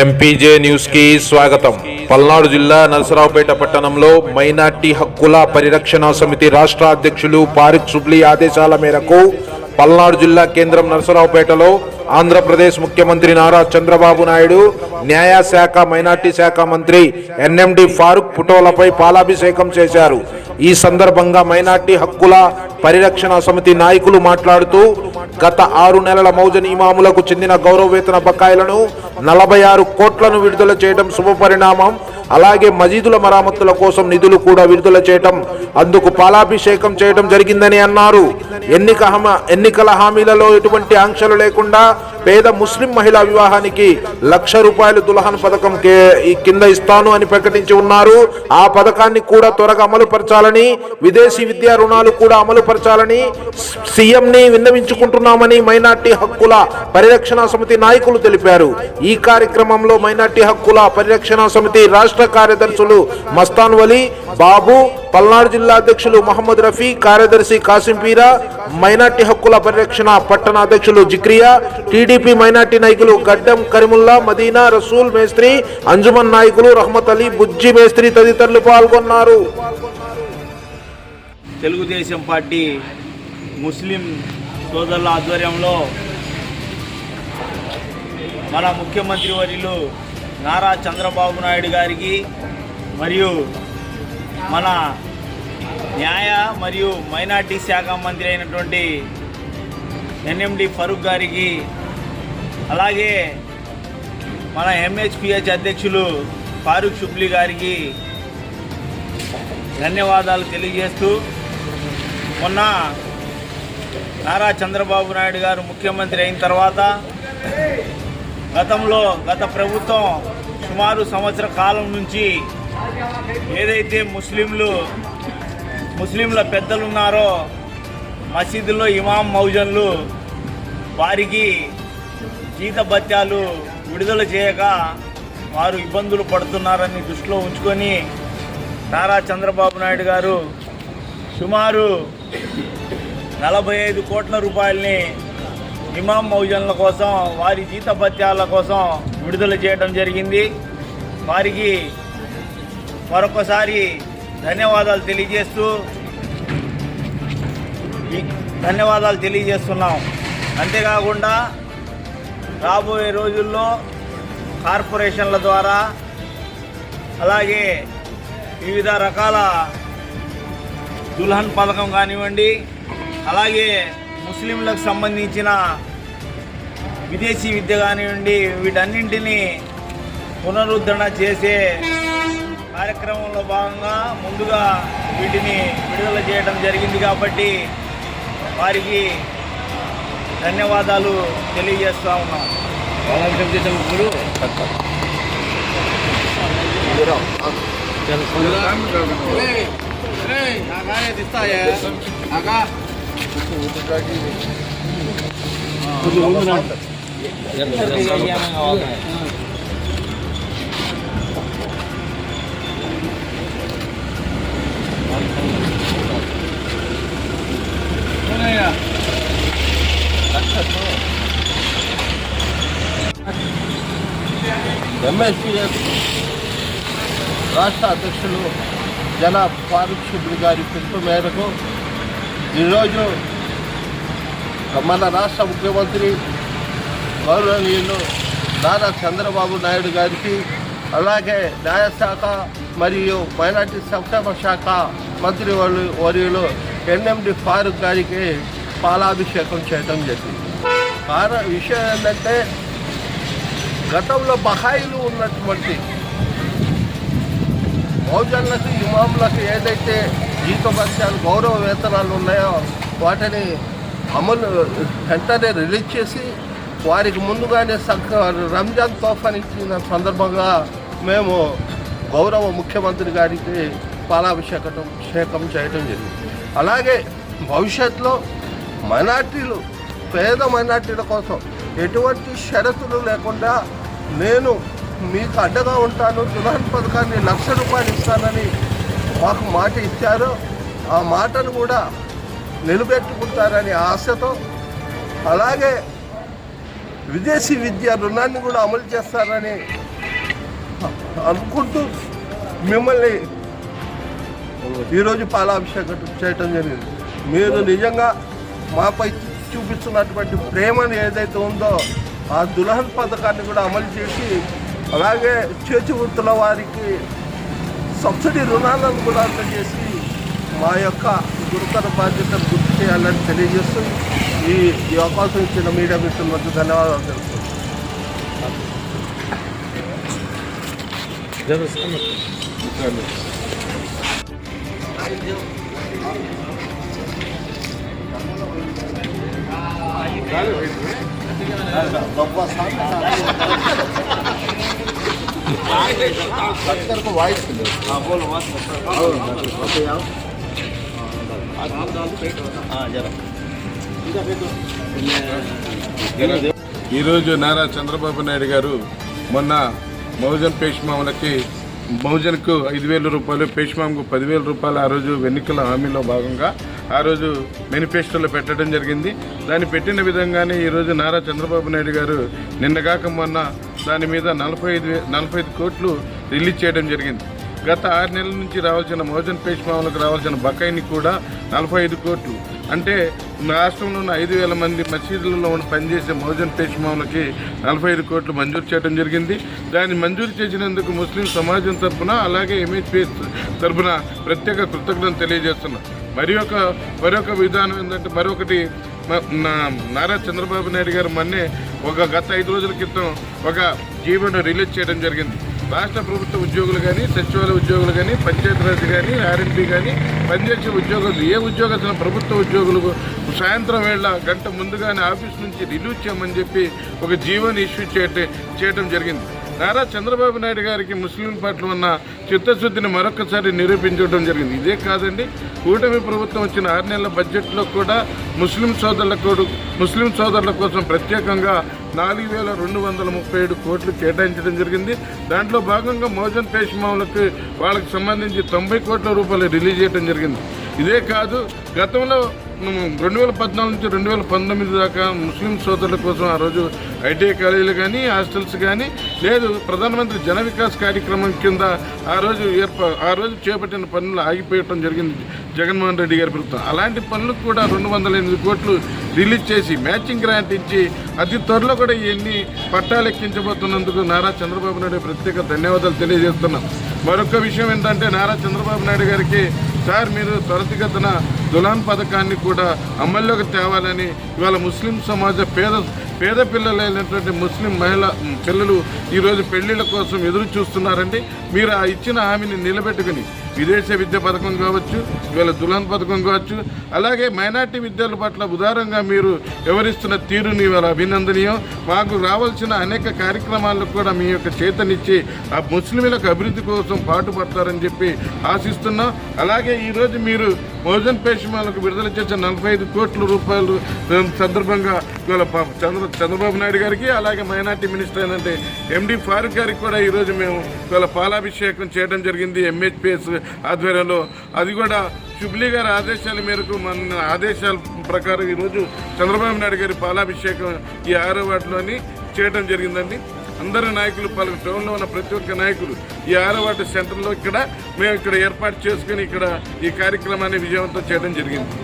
MPJ న్యూస్కి స్వాగతం. పల్నాడు జిల్లా నరసరావుపేట పట్టణంలో మైనార్టీ హక్కుల పరిరక్షణ సమితి రాష్ట్ర అధ్యక్షులు పారిక్ సుబ్లీ ఆదేశాల మేరకు పల్నాడు జిల్లా కేంద్రం నరసరావుపేటలో ఆంధ్రప్రదేశ్ ముఖ్యమంత్రి నారా చంద్రబాబు నాయుడు న్యాయశాఖ మైనార్టీ శాఖ మంత్రి ఎన్ఎండి ఫారూక్ ఫోటోలపై పాలాభిషేకం చేశారు. ఈ సందర్భంగా మైనార్టీ హక్కుల పరిరక్షణ సమితి నాయకులు మాట్లాడుతూ గత ఆరు నెలల మౌజన్ ఇమాములకు చెందిన గౌరవ వేతన బకాయిలను నలభై ఆరు కోట్లను విడుదల చేయడం శుభపరిణామం. అలాగే మజీదుల మరామతుల కోసం నిధులు కూడా విడుదల చేయటం అందుకు పాలాభిషేకం చేయడం జరిగిందని అన్నారు. ఎన్నిక హమ- ఎన్నికల హామీలలో ఎటువంటి ఆంక్షలు లేకుండా పేద ముస్లిం మహిళా వివాహానికి లక్ష రూపాయలు దుల్హన్ పథకం కే- కింద ఇస్తాను అని ప్రకటించి ఉన్నారు. ఆ పథకాన్ని కూడా త్వరగా అమలు పరచాలని విదేశీ విద్యా రుణాలు కూడా అమలు పరచాలని సీఎంని విన్నవించుకుంటున్నామని మైనార్టీ హక్కుల పరిరక్షణ సమితి నాయకులు తెలిపారు. ఈ కార్యక్రమంలో మైనార్టీ హక్కుల పరిరక్షణ సమితి రాష్ట్ర కార్యదర్శులు మస్తాన్ వలీ బాబు పల్నాడు జిల్లా అధ్యక్షులు మహమ్మద్ రఫీ కార్యదర్శి కాసింపీరా మైనార్టీ హక్కుల పరిరక్షణ పట్టణ అధ్యక్షులు జిక్రియా టీడీపీ మైనార్టీ నాయకులు గడ్డం కరిముల్లా మదీనా రసూల్ మేస్త్రి అంజుమన్ నాయకులు రహమత్ అలీ బుజ్జి మేస్త్రి తదితరులు పాల్గొన్నారు. తెలుగుదేశం పార్టీ ముస్లిం సోదరుల ఆధ్వర్యంలో మన ముఖ్యమంత్రి వర్యులు నారా చంద్రబాబు నాయుడు గారికి మరియు మన న్యాయ మరియు మైనార్టీ శాఖ మంత్రి అయినటువంటి ఎన్ఎండి ఫరూక్ గారికి అలాగే మన ఎంహెచ్పిహెచ్ అధ్యక్షులు ఫారూక్ షుబ్లీ గారికి ధన్యవాదాలు తెలియజేస్తూ మొన్న నారా చంద్రబాబు నాయుడు గారు ముఖ్యమంత్రి అయిన తర్వాత గతంలో గత ప్రభుత్వం సుమారు సంవత్సర కాలం నుంచి ఏదైతే ముస్లింలు ముస్లింల పెద్దలు ఉన్నారో మసీదులో ఇమాం మౌజన్లు వారికి జీతభత్యాలు విడుదల చేయక వారు ఇబ్బందులు పడుతున్నారని దృష్టిలో ఉంచుకొని నారా చంద్రబాబు నాయుడు గారు సుమారు నలభై ఐదు కోట్ల రూపాయలని ఇమాం మౌజన్ల కోసం వారి జీతభత్యాల కోసం విడుదల చేయడం జరిగింది. వారికి మరొకసారి ధన్యవాదాలు తెలియజేస్తూ ధన్యవాదాలు తెలియజేస్తున్నాం. అంతేకాకుండా రాబోయే రోజుల్లో కార్పొరేషన్ల ద్వారా అలాగే వివిధ రకాల దుల్హన్ పథకం కానివ్వండి అలాగే ముస్లింలకు సంబంధించిన విదేశీ విద్య కానివ్వండి వీటన్నింటినీ పునరుద్ధరణ చేసే కార్యక్రమంలో భాగంగా ముందుగా వీటిని విడుదల చేయడం జరిగింది కాబట్టి వారికి ధన్యవాదాలు తెలియజేస్తా ఉన్నాం. ఎంఎస్పీఎస్ రాష్ట్ర అధ్యక్షులు జన ఫారూక్ గారి పిలుపు మేరకు ఈరోజు మన రాష్ట్ర ముఖ్యమంత్రి గౌరవనీయులు నారా చంద్రబాబు నాయుడు గారికి అలాగే న్యాయశాఖ మరియు మైనార్టీ సంక్షేమ శాఖ మంత్రి వర్యులు ఎన్ఎండి ఫారూక్ గారికి పాలాభిషేకం చేయడం జరిగింది. కారణ విషయం ఏంటంటే గతంలో బహాయిలు ఉన్నటువంటి బహుజనులకు ఇమాములకు ఏదైతే జీతభత్యాలు గౌరవ వేతనాలు ఉన్నాయో వాటిని అమలు వెంటనే రిలీజ్ చేసి వారికి ముందుగానే సక్ రంజాన్ తోఫాన్ ఇచ్చిన సందర్భంగా మేము గౌరవ ముఖ్యమంత్రి గారికి పాలాభిషేకం అభిషేకం చేయడం జరిగింది. అలాగే భవిష్యత్తులో మైనార్టీలు పేద మైనార్టీల కోసం ఎటువంటి షరతులు లేకుండా నేను మీకు అడ్డగా ఉంటాను దుల్హన్ పథకాన్ని లక్ష రూపాయలు ఇస్తానని మాకు మాట ఇచ్చారు. ఆ మాటను కూడా నిలబెట్టుకుంటారని ఆశతో అలాగే విదేశీ విద్య రుణాన్ని కూడా అమలు చేస్తారని అనుకుంటూ మిమ్మల్ని ఈరోజు పాలాభిషేకం చేయటం జరిగింది. మీరు నిజంగా మాపై చూపిస్తున్నటువంటి ప్రేమను ఏదైతే ఉందో ఆ దులహన్ పథకాన్ని కూడా అమలు చేసి అలాగే చేతి వృత్తుల వారికి సబ్సిడీ రుణాలను కూడా అందజేసి మా యొక్క గురుతర బాధ్యతను గుర్తు చేయాలని తెలియజేస్తూ ఈ ఈ అవకాశం ఇచ్చిన మీడియా మిత్రులకు ధన్యవాదాలు తెలుపుతున్నాను. ఈరోజు నారా చంద్రబాబు నాయుడు గారు మొన్న మౌజన్ పేష్మాములకి బహుజన్కు ఐదు వేల రూపాయలు పేష్మాంకు పదివేల రూపాయలు ఆ రోజు ఎన్నికల హామీలో భాగంగా ఆ రోజు మేనిఫెస్టోలో పెట్టడం జరిగింది. దాన్ని పెట్టిన విధంగానే ఈరోజు నారా చంద్రబాబు నాయుడు గారు నిన్నగాక మొన్న దాని మీద నలభై ఐదు నలభై ఐదు కోట్లు రిలీజ్ చేయడం జరిగింది. గత ఆరు నెలల నుంచి రావాల్సిన మోజన్ పేష్మాములకు రావాల్సిన బకాయిని కూడా నలభై ఐదు కోట్లు. అంటే రాష్ట్రంలో ఉన్న ఐదు వేల మంది మసీదులలో ఉన్న పనిచేసే మోజన్ పేష్మాములకి నలభై ఐదు కోట్లు మంజూరు చేయడం జరిగింది. దాన్ని మంజూరు చేసినందుకు ముస్లిం సమాజం తరఫున అలాగే ఎంహెచ్పిఎస్ తరఫున ప్రత్యేక కృతజ్ఞతలు తెలియజేస్తున్నాం. మరి ఒక మరొక విధానం ఏంటంటే మరొకటి నా- నారా చంద్రబాబు నాయుడు గారు మొన్నే ఒక గత ఐదు రోజుల క్రితం ఒక జీవోను రిలీజ్ చేయడం జరిగింది. రాష్ట్ర ప్రభుత్వ ఉద్యోగులు కానీ సచివాలయ ఉద్యోగులు కానీ పంచాయతీరాజ్ కానీ ఆర్ఎంపీ కానీ పనిచేసే ఉద్యోగులు ఏ ఉద్యోగస్తున్న ప్రభుత్వ ఉద్యోగులకు సాయంత్రం వేళ గంట ముందుగానే ఆఫీస్ నుంచి రిలీవ్ చేయమని చెప్పి ఒక జీవోని ఇష్యూ చేయటం చేయటం జరిగింది. నారా చంద్రబాబు నాయుడు గారికి ముస్లిం పట్ల ఉన్న చిత్తశుద్ధిని మరొకసారి నిరూపించడం జరిగింది. ఇదే కాదండి కూటమి ప్రభుత్వం వచ్చిన ఆరు నెలల బడ్జెట్లో కూడా ముస్లిం సోదరులకు ముస్లిం సోదరుల కోసం ప్రత్యేకంగా నాలుగు వేల రెండు వందల ముప్పై ఏడు కోట్లు కేటాయించడం జరిగింది. దాంట్లో భాగంగా మోజన్ పేష్మావులకు వాళ్ళకి సంబంధించి తొంభై కోట్ల రూపాయలు రిలీజ్ చేయడం జరిగింది. ఇదే కాదు గతంలో రెండు వేల పద్నాలుగు నుంచి రెండు వేల పంతొమ్మిది దాకా ముస్లిం సోదరుల కోసం ఆ రోజు ఐటీఐ కాలేజీలు కానీ హాస్టల్స్ కానీ లేదు ప్రధానమంత్రి జన వికాస్ కార్యక్రమం కింద ఆ రోజు ఏర్ప ఆ రోజు చేపట్టిన పనులు ఆగిపోయటం జరిగింది జగన్మోహన్ రెడ్డి గారి ప్రభుత్వం. అలాంటి పనులకు కూడా రెండు వందల ఎనిమిది కోట్లు రిలీజ్ చేసి మ్యాచింగ్ గ్రాంట్ ఇచ్చి అతి త్వరలో కూడా ఇవన్నీ పట్టాలు ఎక్కించబోతున్నందుకు నారా చంద్రబాబు నాయుడు ప్రత్యేక ధన్యవాదాలు తెలియజేస్తున్నాం. మరొక విషయం ఏంటంటే నారా చంద్రబాబు నాయుడు గారికి సార్ మీరు త్వరితగతిన దులాన్ పథకాన్ని కూడా అమల్లోకి తేవాలని ఇవాళ ముస్లిం సమాజ పేద పేద పిల్లలైనటువంటి ముస్లిం మహిళ పిల్లలు ఈరోజు పెళ్ళిళ్ళ కోసం ఎదురు చూస్తున్నారండి. మీరు ఆ ఇచ్చిన హామీని నిలబెట్టుకుని విదేశ విద్య పథకం కావచ్చు ఇవాళ దులాన్ పథకం కావచ్చు అలాగే మైనార్టీ విద్యల పట్ల ఉదారంగా మీరు వివరిస్తున్న తీరుని ఇవాళ అభినందనీయం. మాకు రావాల్సిన అనేక కార్యక్రమాలకు కూడా మీ యొక్క చేతనిచ్చి ఆ ముస్లింలకు అభివృద్ధి కోసం పాటుపడతారని చెప్పి ఆశిస్తున్నాం. అలాగే ఈరోజు మీరు మోజన్ పేషమాలకు విడుదల చేసిన నలభై ఐదు కోట్ల రూపాయలు సందర్భంగా ఇవాళ చంద్ర చంద్రబాబు నాయుడు గారికి అలాగే మైనార్టీ మినిస్టర్ అయినంటే ఎండి ఫారూక్ గారికి కూడా ఈరోజు మేము ఇవాళ పాలాభిషేకం చేయడం జరిగింది ఎంహెచ్పిఎస్ ఆధ్వర్యంలో. అది కూడా షుబ్లీ గారి ఆదేశాల మేరకు మన ఆదేశాల ప్రకారం ఈరోజు చంద్రబాబు నాయుడు గారి పాలాభిషేకం ఈ ఆరో వాటిలోని చేయడం జరిగిందండి. అందరి నాయకులు పలు టౌన్లో ఉన్న ప్రతి ఒక్క నాయకులు ఈ ఆరో సెంటర్లో ఇక్కడ మేము ఇక్కడ ఏర్పాటు చేసుకుని ఇక్కడ ఈ కార్యక్రమాన్ని విజయవంతం చేయడం జరిగింది.